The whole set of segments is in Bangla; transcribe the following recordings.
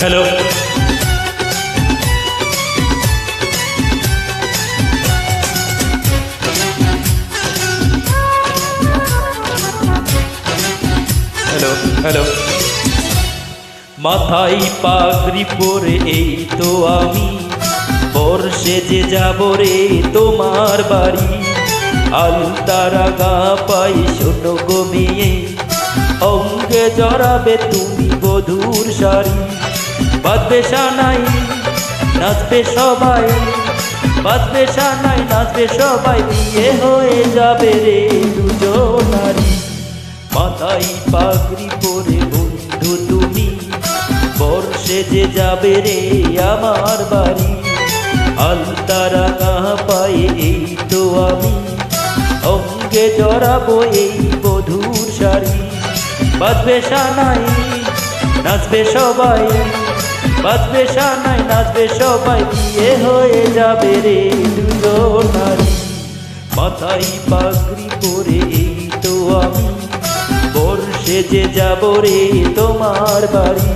হ্যালো হ্যালো হ্যালো মাথায় পাগড়ি পরে এই তো আমি। বর্ষে যে যাব রে তোমার বাড়ি। আলতারা গা পাই শোনো গো মেয়ে। অঙ্গে জড়াবে তুমি বধুর শাড়ি। বাজবে সানাই, নাচবে সবাই বাজবে সানাই, নাচবে সবাই, বিয়ে হয়ে যাবে রে দুজন মাথায় পাগড়ি পরে বন্ধু তুমি বর্ষে যে যাবে রে আমার বাড়ি। আলতারা কাহা পাই এই তো আমি, অঙ্গে জড়াবো এই বধুর শাড়ি। বাজবে সানাই, নাচবে সবাই বাজবে সানাই, নাচবে সবাই, বিয়ে হয়ে যাবে রে দুজন নারী মাথায় পাগড়ি পরে এই তো আমি বর্ষে যে যাব রে তোমার বাড়ি।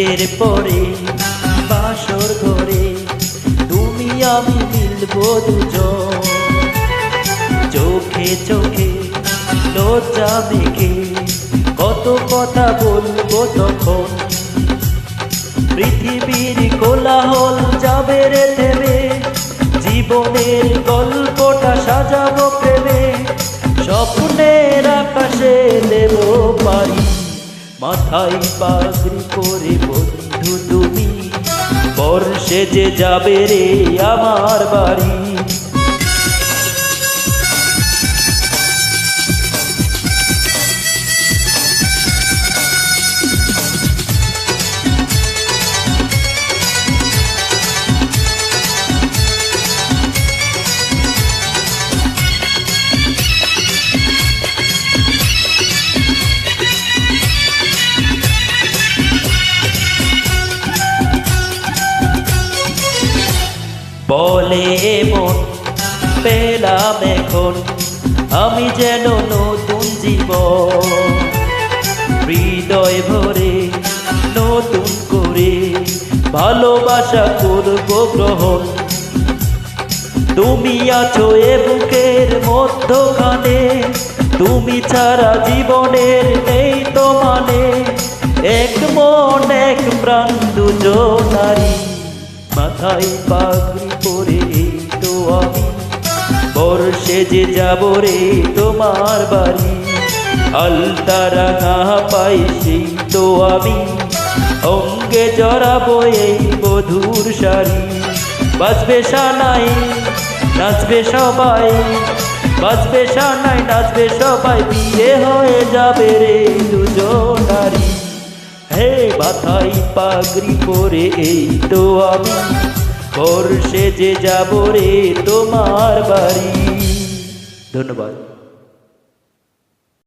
বিয়ের পরে বাসর ঘরে তুমি আমি মিলবো দুজন। চোখে চোখে লজ্জা মেখে কত কথা বলব তখন। পৃথিবীর কোলাহল যাবে রে থেমে, জীবনের গল্পটা সাজাবো প্রেমে। স্বপ্নের মাথায় পাগড়ি করে বন্ধু তুমি। বর্ষে যে যাবে রে আমার বাড়ি। বলে মন, পেলাম এখন আমি যেন নতুন জীবন। হৃদয় ভরে নতুন করে ভালোবাসা করব গ্রহণ। তুমি আছো এ বুকের মধ্যখানে, তুমি ছাড়া জীবনের নেই তো মানে। এক মন, এক প্রাণ, দুজন নারী। মাথায় পাগড়ি পরে তো আমি। বর্ষে যে যাব রে তোমার বাড়ি। আলতারা না পাই সেই তো আমি। অঙ্গে জড়াবো এই বধুর শাড়ি। বাজবে সানাই, নাচবে সবাই। বাজবে সানাই, নাচবে সবাই। বিয়ে হয়ে যাবে রে দুজন নারী। হে মাথায় পাগড়ি পরে এই তো আমি। বর্ষে সেজে যাব রে তোমার বাড়ি। ধন্যবাদ।